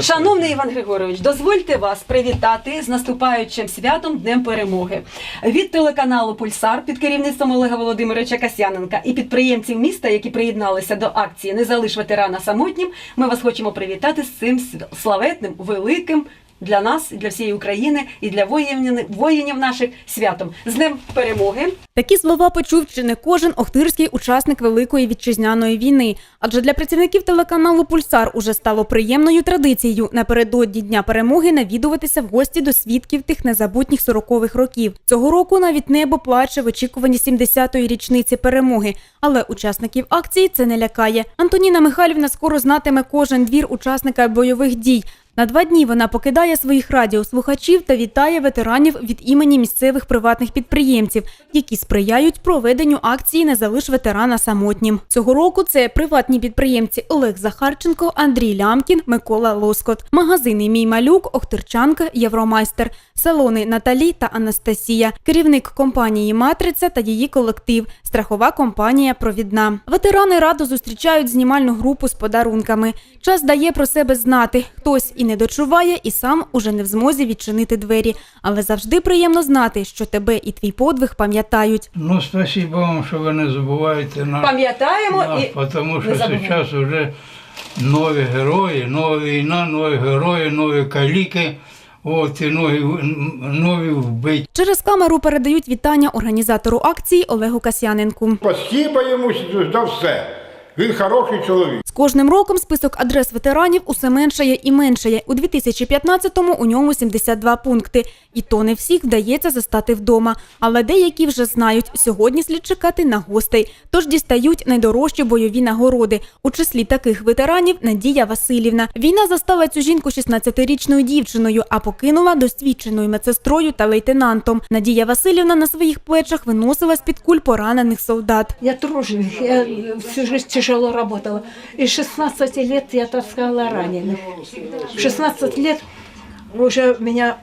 Шановний Іван Григорович, дозвольте вас привітати з наступаючим святом Днем Перемоги від телеканалу Пульсар під керівництвом Олега Володимировича Касяненка і підприємців міста, які приєдналися до акції Не залиш ветерана самотнім. Ми вас хочемо привітати з цим славетним, великим для нас, для всієї України і для воїнів, воїнів наших святом з Днем Перемоги. Такі слова почув чи не кожен охтирський учасник Великої вітчизняної війни. Адже для працівників телеканалу Пульсар уже стало приємною традицією напередодні Дня перемоги навідуватися в гості до свідків тих незабутніх 40-х років. Цього року навіть небо плаче в очікуванні 70-ї річниці перемоги. Але учасників акції це не лякає. Антоніна Михайлівна скоро знатиме кожен двір учасника бойових дій. На два дні вона покидає своїх радіослухачів та вітає ветеранів від імені місцевих приватних підприємців, які сприяють проведенню акції Не залиш ветерана самотнім. Цього року це приватні підприємці Олег Захарченко, Андрій Лямкін, Микола Лоскот, магазини Мій малюк, Охтирчанка, Євромайстер, салони Наталі та Анастасія, керівник компанії Матриця та її колектив, страхова компанія Провідна. Ветерани радо зустрічають знімальну групу з подарунками. Час дає про себе знати. Хтось і не дочуває, і сам уже не в змозі відчинити двері. Але завжди приємно знати, що тебе і твій подвиг пам'ятають. Ну, спасибо вам, що ви не забуваєте нас. Пам'ятаємо Да, і Тому що зараз вже нові герої, нова війна, нові герої, нові каліки, от, і нові, нові вбиті. Через камеру передають вітання організатору акції Олегу Касяненку. Спасибо йому за все. Він хороший чоловік. З кожним роком список адрес ветеранів усе меншає і меншає. У 2015-му у ньому 72 пункти. І то не всіх вдається застати вдома. Але деякі вже знають, сьогодні слід чекати на гостей. Тож дістають найдорожчі бойові нагороди. У числі таких ветеранів Надія Васильівна. Війна застала цю жінку 16-річною дівчиною, а покинула досвідченою медсестрою та лейтенантом. Надія Васильівна на своїх плечах виносила з-під куль поранених солдат. Я труженик, я всю жизнь тяжело работала. И 16 лет я таскала раненых. В 16 лет уже меня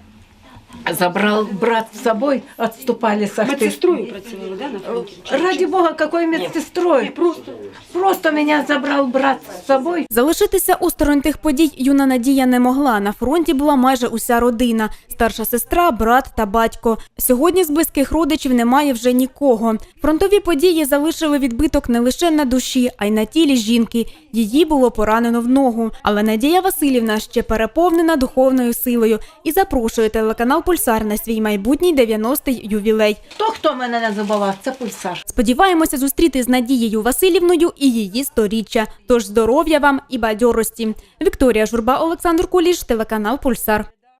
забрал брат с собой, отступали с Ахты. медсестрою працювали, да, на фронті? Ради бога, какой медсестрой? Просто, просто меня забрал брат с собой. Залишитися осторонь тих подій юна Надія не могла. На фронті була майже уся родина: старша сестра, брат та батько. Сьогодні з близьких родичів немає вже нікого. Фронтові події залишили відбиток не лише на душі, а й на тілі жінки. Її було поранено в ногу. Але Надія Васильівна ще переповнена духовною силою і запрошує телеканал Пульсар на свій майбутній 90-й ювілей. Хто хто мене не забував, це пульсар. Сподіваємося зустріти з Надією Васильівною і її сторіччя. Тож здоров'я вам і бадьорості. Вікторія Журба, Олександр Куліш, телеканал Пульсар.